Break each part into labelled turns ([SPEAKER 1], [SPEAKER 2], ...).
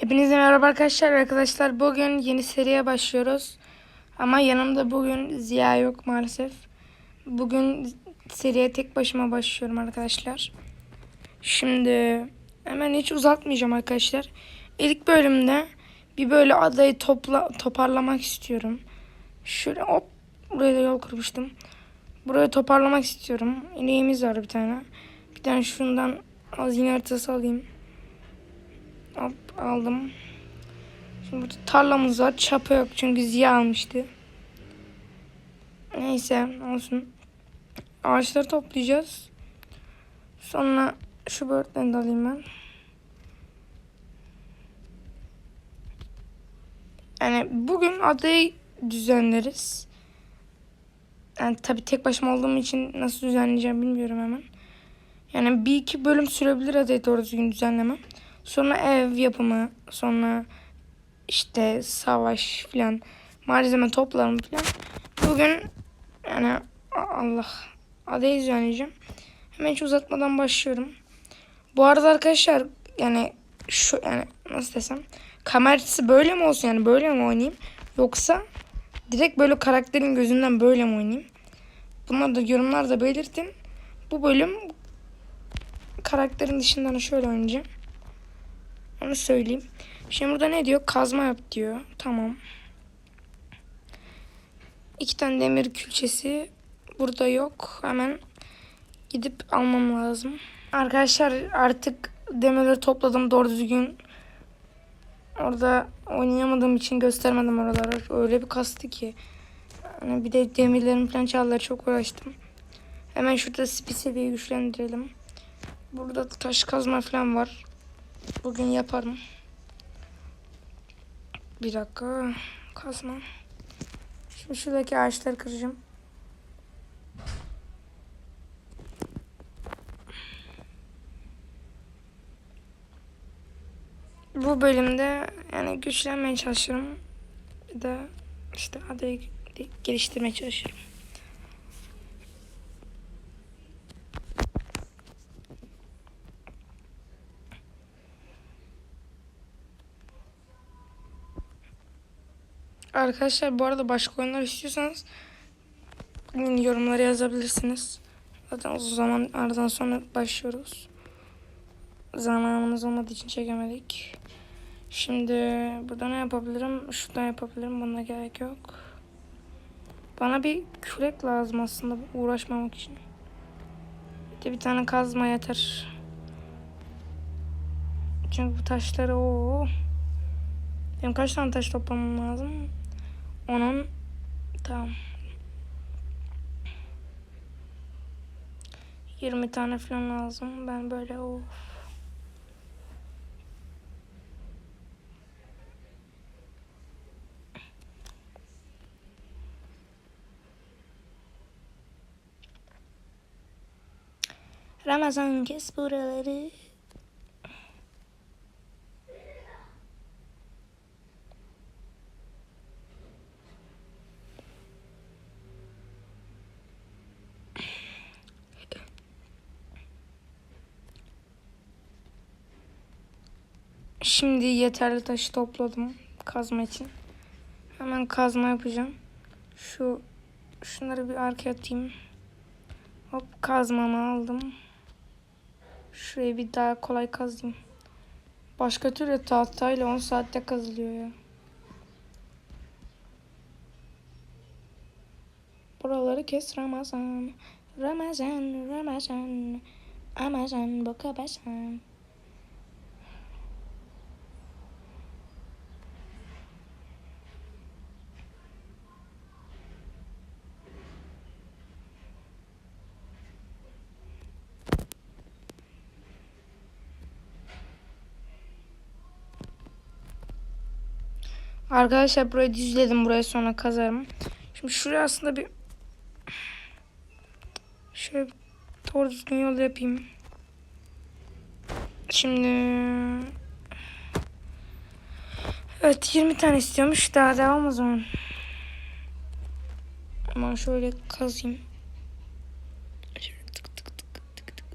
[SPEAKER 1] Hepinize merhaba arkadaşlar. Arkadaşlar bugün yeni seriye başlıyoruz. Ama yanımda bugün Ziya yok maalesef. Bugün seriye tek başıma başlıyorum arkadaşlar. Şimdi hemen hiç uzatmayacağım arkadaşlar. İlk bölümde bir böyle adayı topla toparlamak istiyorum. Şöyle hop buraya da yol kurmuştum. Burayı toparlamak istiyorum. İneğimiz var bir tane. Bir tane şundan az yine haritası alayım. Aldım. Şimdi burada tarlamız var. Çapa yok çünkü Ziya almıştı. Neyse olsun. Ağaçları toplayacağız. Sonra şu böğürtlerini de alayım ben. Yani bugün adayı düzenleriz. Yani tabii tek başıma olduğum için nasıl düzenleyeceğim bilmiyorum hemen. Yani bir iki bölüm sürebilir adayı doğru düzgün düzenlemem. Sonra ev yapımı, sonra işte savaş filan, malzeme toplarım filan. Bugün yani Allah adayı düzenleyeceğim. Hemen hiç uzatmadan başlıyorum. Bu arada arkadaşlar yani şu yani nasıl desem kamerası böyle mi olsun yani böyle mi oynayayım yoksa direkt böyle karakterin gözünden böyle mi oynayayım? Bunları da yorumlarda belirtin. Bu bölüm karakterin dışından şöyle oynayacağım. Onu söyleyeyim. Şimdi burada ne diyor? Kazma yap diyor. Tamam. İki tane demir külçesi burada yok. Hemen gidip almam lazım. Arkadaşlar artık demirleri topladım doğru düzgün. Orada oynayamadığım için göstermedim oraları. Öyle bir kastı ki. Yani bir de demirlerin falan çaldılar çok uğraştım. Hemen şurada bir seviyeyi güçlendirelim. Burada taş kazma falan var. Bugün yaparım. Bir dakika. Kazma. Şimdi şuradaki ağaçları kıracağım. Bu bölümde yani güçlenmeye çalışıyorum. Bir de işte adayı geliştirmeye çalışıyorum. Arkadaşlar bu arada başka oyunlar istiyorsanız yorumlara yazabilirsiniz. Zaten uzun zaman aradan sonra başlıyoruz. Zamanımız olmadığı için çekemedik. Şimdi burada ne yapabilirim? Şuradan yapabilirim. Buna gerek yok. Bana bir kürek lazım aslında uğraşmamak için. Bir de bir tane kazma yeter. Çünkü bu taşları o benim kaç tane taş toplamam lazım? Onun tamam. 20 tane falan lazım. Ben böyle of. Ramazan kes buraları. Şimdi yeterli taşı topladım kazma için. Hemen kazma yapacağım. Şu şunları bir arkaya atayım. Hop kazmamı aldım. Şurayı bir daha kolay kazayım. Başka türlü tahtayla 10 saatte kazılıyor ya. Buraları kes Ramazan. Ramazan, Ramazan. Amazon boka basan. Arkadaşlar burayı düzledim. Buraya sonra kazarım. Şimdi şuraya aslında bir şöyle doğru düzgün yol yapayım. Şimdi Evet 20 tane istiyormuş. Daha devam o zaman. Ama şöyle kazayım. Şöyle tık tık tık tık tık.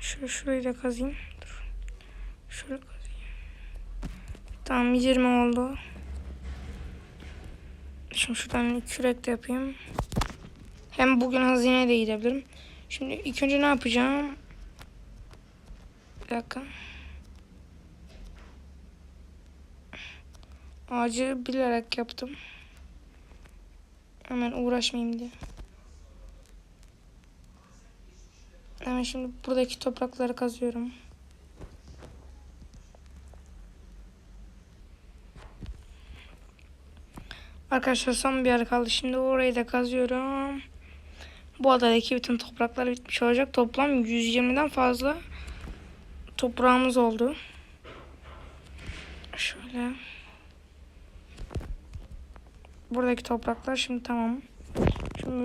[SPEAKER 1] Şöyle şurayı da kazayım. Dur. Şöyle kazayım. Tamam 20 oldu. Şimdi şuradan kürek de yapayım. Hem bugün hazineye de gidebilirim. Şimdi ilk önce ne yapacağım? Bir dakika. Ağacı bilerek yaptım. Hemen uğraşmayayım diye. Hemen şimdi buradaki toprakları kazıyorum. Arkadaşlar son bir yer kaldı. Şimdi orayı da kazıyorum. Bu adadaki bütün topraklar bitmiş olacak. Toplam 120'den fazla toprağımız oldu. Şöyle. Buradaki topraklar şimdi tamam.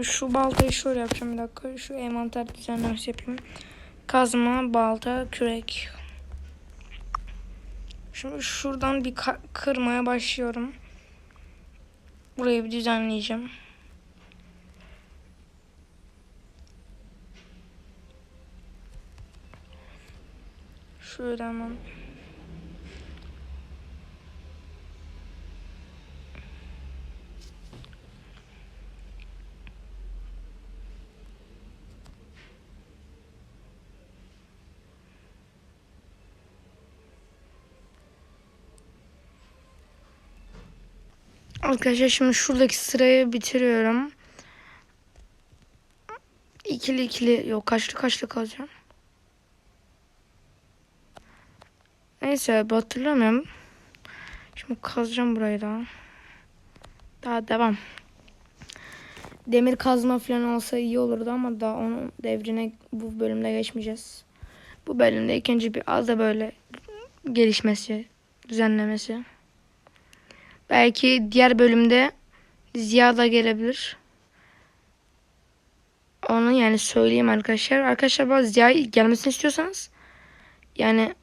[SPEAKER 1] Şu baltayı şöyle yapacağım bir dakika. Şu envanter düzenlemesi yapayım. Kazma, balta, kürek. Şimdi şuradan bir kırmaya başlıyorum. Burayı bir düzenleyeceğim. Şöyle hemen. Arkadaşlar şimdi şuradaki sırayı bitiriyorum. İkili ikili yok kaçlı kaçlı kalacağım. Neyse hatırlamıyorum. Şimdi kazacağım burayı da. Daha devam. Demir kazma falan olsa iyi olurdu ama daha onun devrine bu bölümde geçmeyeceğiz. Bu bölümde ikinci bir az da böyle gelişmesi, düzenlemesi. Belki diğer bölümde Ziya da gelebilir. Onu yani söyleyeyim arkadaşlar. Arkadaşlar bazı Ziya gelmesini istiyorsanız yani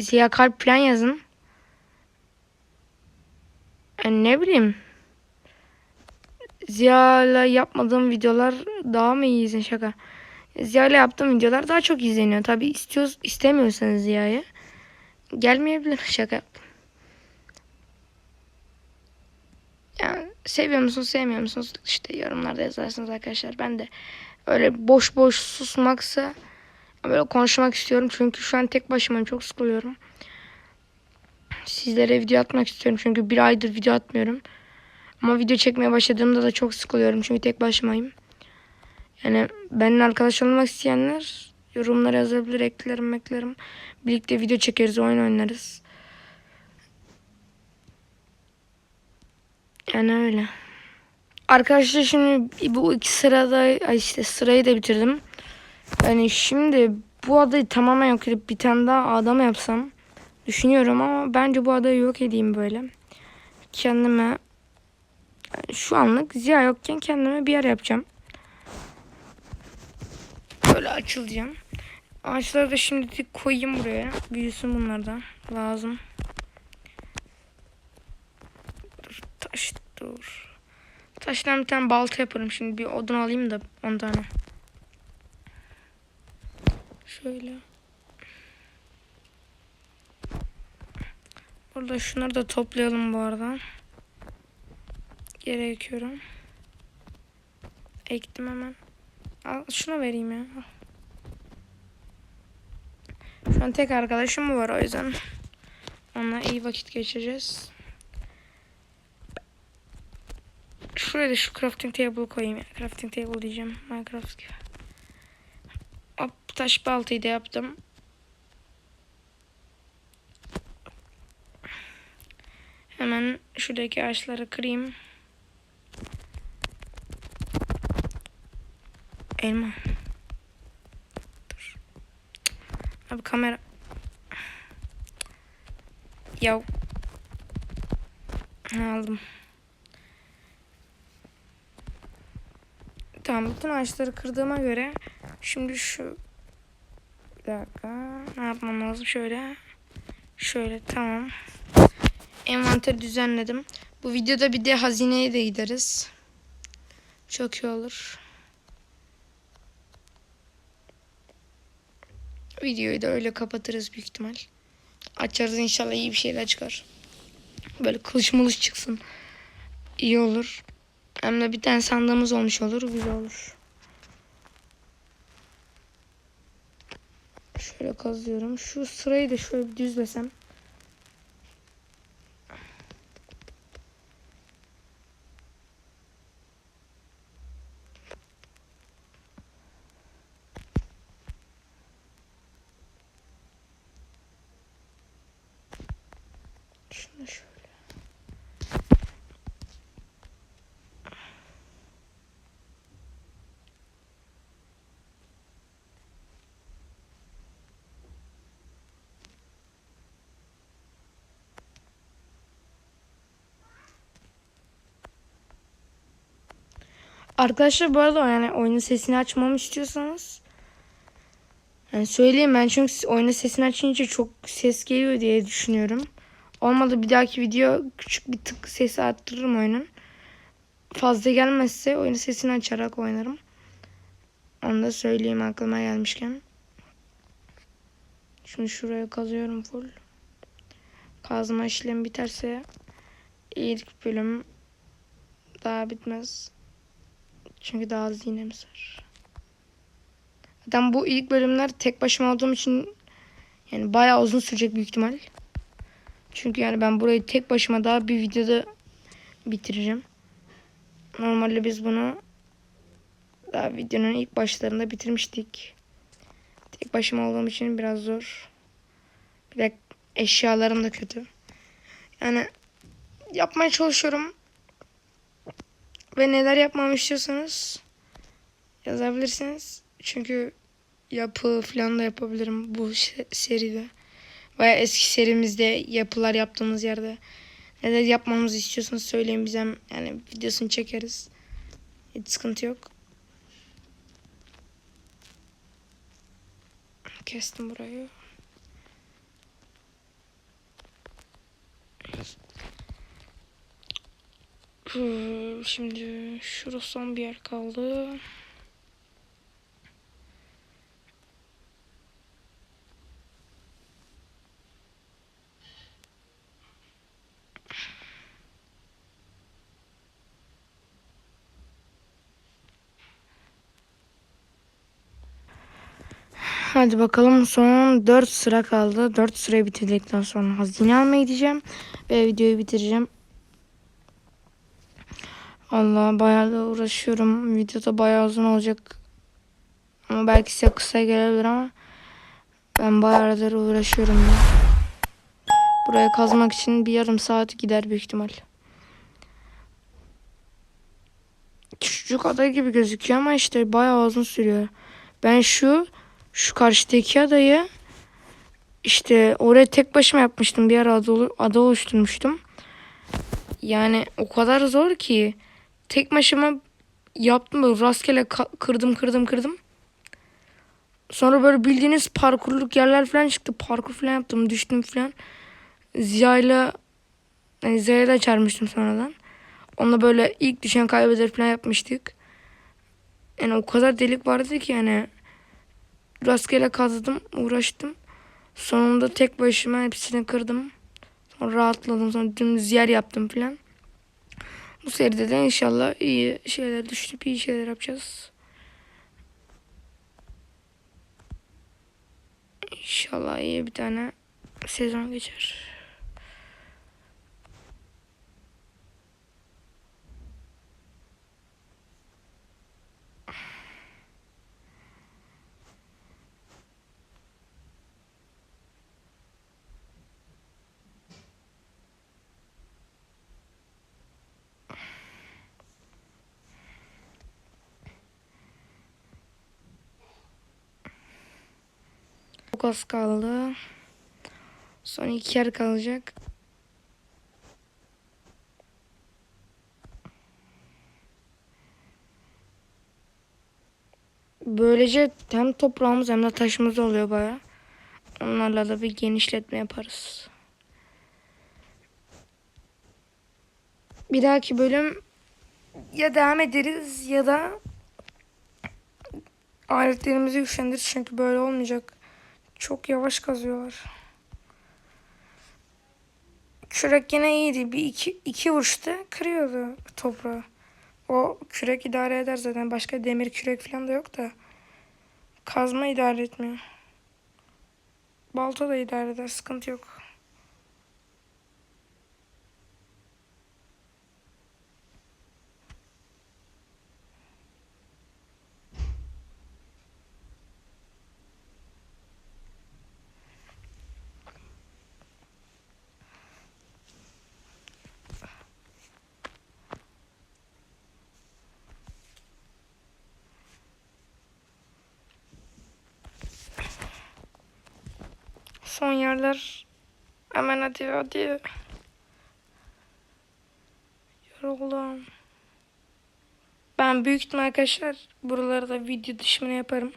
[SPEAKER 1] Ziya kalp plan yazın. Yani ne bileyim. Ziya'yla yapmadığım videolar daha mı iyi izlen şaka. Ziya'yla yaptığım videolar daha çok izleniyor. Tabi istiyoruz, istemiyorsanız Ziya'yı gelmeyebilir şaka yaptım. Yani seviyor musunuz sevmiyor musunuz işte yorumlarda yazarsınız arkadaşlar. Ben de öyle boş boş susmaksa böyle konuşmak istiyorum. Çünkü şu an tek başımayım çok sıkılıyorum. Sizlere video atmak istiyorum. Çünkü bir aydır video atmıyorum. Ama video çekmeye başladığımda da çok sıkılıyorum. Çünkü tek başımayım. Yani benimle arkadaş olmak isteyenler yorumlara yazabilir. Eklerim eklerim. Birlikte video çekeriz oyun oynarız. Yani öyle. Arkadaşlar şimdi bu iki sırada işte sırayı da bitirdim. Yani şimdi bu adayı tamamen yok edip bir tane daha adam yapsam düşünüyorum ama bence bu adayı yok edeyim böyle. Kendime şu anlık Ziya yokken kendime bir yer yapacağım. Böyle açılacağım. Ağaçları da şimdi koyayım buraya. Büyüsün bunlar da. Lazım. Dur taş dur. Taştan bir tane balta yaparım şimdi. Bir odun alayım da 10 tane. Şöyle. Burada şunları da toplayalım bu arada. Yere ekiyorum. Ektim hemen. Al şuna vereyim ya. Şu an tek arkadaşım var o yüzden. Onunla iyi vakit geçireceğiz. Şuraya da şu crafting table koyayım ya. Crafting table diyeceğim. Minecraft gibi. Hop taş baltayı da yaptım. Hemen şuradaki ağaçları kırayım. Elma. Dur. Abi kamera. Yav. Aldım. Tamam bütün ağaçları kırdığıma göre şimdi şu bir dakika ne yapmam lazım şöyle şöyle tamam envanter düzenledim bu videoda bir de hazineye de gideriz çok iyi olur Videoyu da öyle kapatırız büyük ihtimal. Açarız inşallah iyi bir şeyler çıkar. Böyle kılıç mılıç çıksın. İyi olur. Hem de bir tane sandığımız olmuş olur. Güzel olur. Şöyle kazıyorum. Şu sırayı da şöyle düzlesem. Arkadaşlar bu arada yani oyunun sesini açmamı istiyorsanız yani söyleyeyim ben çünkü oyunun sesini açınca çok ses geliyor diye düşünüyorum. Olmadı bir dahaki video küçük bir tık sesi arttırırım oyunun. Fazla gelmezse oyunun sesini açarak oynarım. Onu da söyleyeyim aklıma gelmişken. Şunu şuraya kazıyorum full. Kazma işlemi biterse ilk bölüm daha bitmez. Çünkü daha az iğnemiz var. Zaten bu ilk bölümler tek başıma olduğum için yani bayağı uzun sürecek büyük ihtimal. Çünkü yani ben burayı tek başıma daha bir videoda bitireceğim. Normalde biz bunu daha videonun ilk başlarında bitirmiştik. Tek başıma olduğum için biraz zor. Bir de eşyalarım da kötü. Yani yapmaya çalışıyorum. Ve neler yapmamı istiyorsanız yazabilirsiniz. Çünkü yapı falan da yapabilirim bu seride. Veya eski serimizde yapılar yaptığımız yerde neler yapmamızı istiyorsanız söyleyin bize yani videosunu çekeriz. Hiç sıkıntı yok. Kestim burayı. Şimdi şurası son bir yer kaldı. Hadi bakalım son 4 sıra kaldı. 4 sırayı bitirdikten sonra hazine almaya gideceğim. Ve videoyu bitireceğim. Allah bayağı da uğraşıyorum. Videoda bayağı uzun olacak. Ama belki size kısa gelebilir ama ben bayağıdır uğraşıyorum. Ya. Buraya kazmak için bir yarım saat gider büyük ihtimal. Küçücük ada gibi gözüküyor ama işte bayağı uzun sürüyor. Ben şu şu karşıdaki adayı işte oraya tek başıma yapmıştım. Bir ara ada, ada oluşturmuştum. Yani o kadar zor ki tek başıma yaptım böyle rastgele kırdım kırdım kırdım. Sonra böyle bildiğiniz parkurluk yerler falan çıktı. Parkur falan yaptım düştüm falan. Ziya'yla yani Ziya'ya da çarpmıştım sonradan. Onunla böyle ilk düşen kaybeder falan yapmıştık. Yani o kadar delik vardı ki yani rastgele kazdım uğraştım. Sonunda tek başıma hepsini kırdım. Sonra rahatladım sonra dümdüz yer yaptım falan. Bu seride de inşallah iyi şeyler düştü, iyi şeyler yapacağız. İnşallah iyi bir tane sezon geçer. Çok az kaldı. Son iki yer kalacak. Böylece hem toprağımız hem de taşımız oluyor baya. Onlarla da bir genişletme yaparız. Bir dahaki bölüm ya devam ederiz ya da aletlerimizi güçlendiririz çünkü böyle olmayacak. Çok yavaş kazıyorlar. Kürek yine iyiydi. Bir iki, iki vuruşta kırıyordu toprağı. O kürek idare eder zaten. Başka demir kürek falan da yok da. Kazma idare etmiyor. Balta da idare eder. Sıkıntı yok. Son yerler. Hemen hadi hadi. Yoruldum. Ben büyük ihtimal arkadaşlar buraları da video dışımını yaparım.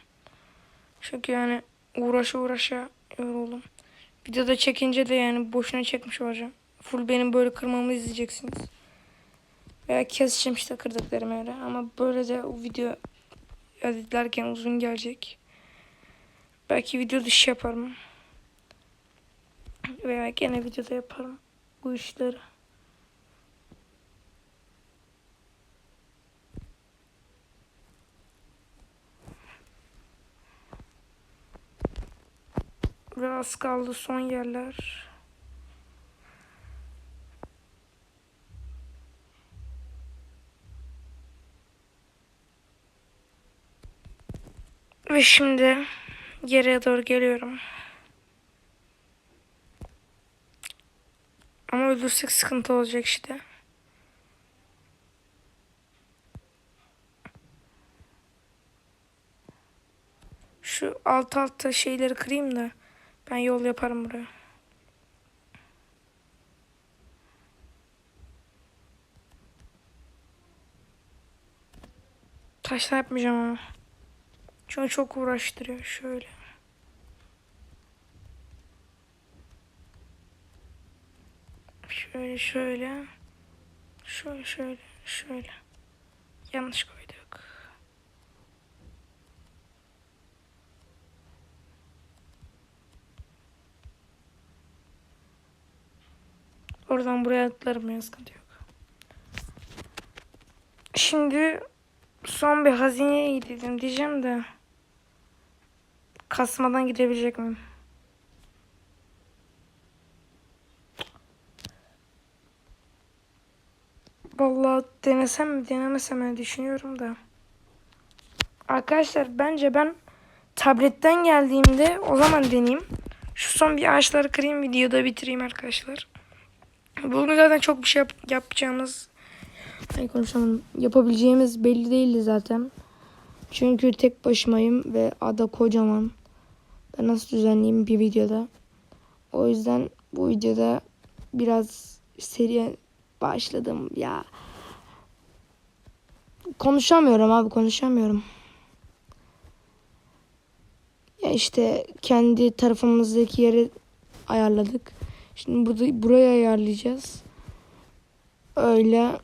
[SPEAKER 1] Çünkü yani uğraşa uğraşa yoruldum. Videoda çekince de yani boşuna çekmiş olacağım. Full benim böyle kırmamı izleyeceksiniz. Veya keseceğim işte kırdıklarım öyle. Ama böyle de o video editlerken uzun gelecek. Belki video dışı yaparım. Veya gene videoda yaparım bu işleri. Biraz kaldı son yerler. Ve şimdi geriye doğru geliyorum. Ama öldürsek sıkıntı olacak işte. Şu alt alta şeyleri kırayım da ben yol yaparım buraya. Taşla yapmayacağım ama. Çünkü çok uğraştırıyor şöyle. Şöyle şöyle. Şöyle şöyle şöyle. Yanlış koyduk. Oradan buraya atlarım ya sıkıntı yok. Şimdi son bir hazineye gidelim diyeceğim de kasmadan gidebilecek miyim? Denesem mi denemesem mi düşünüyorum da. Arkadaşlar bence ben tabletten geldiğimde o zaman deneyeyim. Şu son bir ağaçları kırayım videoda bitireyim arkadaşlar. Bugün zaten çok bir şey yap yapacağımız Ay konuşamadım. Yapabileceğimiz belli değildi zaten. Çünkü tek başımayım ve ada kocaman. Ben nasıl düzenleyeyim bir videoda. O yüzden bu videoda biraz seriye başladım ya. Konuşamıyorum abi konuşamıyorum. Ya işte kendi tarafımızdaki yeri ayarladık. Şimdi burada burayı ayarlayacağız. Öyle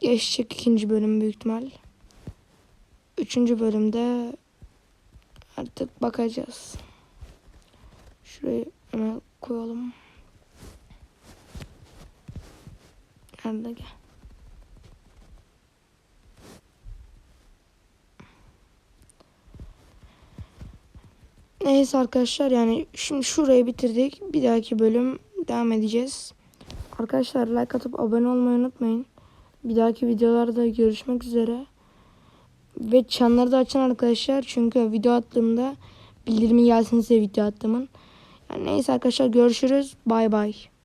[SPEAKER 1] geçecek ikinci bölüm büyük ihtimal. Üçüncü bölümde artık bakacağız. Şurayı hemen koyalım. Nerede gel. Neyse arkadaşlar yani şimdi şurayı bitirdik. Bir dahaki bölüm devam edeceğiz. Arkadaşlar like atıp abone olmayı unutmayın. Bir dahaki videolarda görüşmek üzere. Ve çanları da açın arkadaşlar. Çünkü video attığımda bildirimi gelsin size video attığımın. Yani neyse arkadaşlar görüşürüz. Bay bay.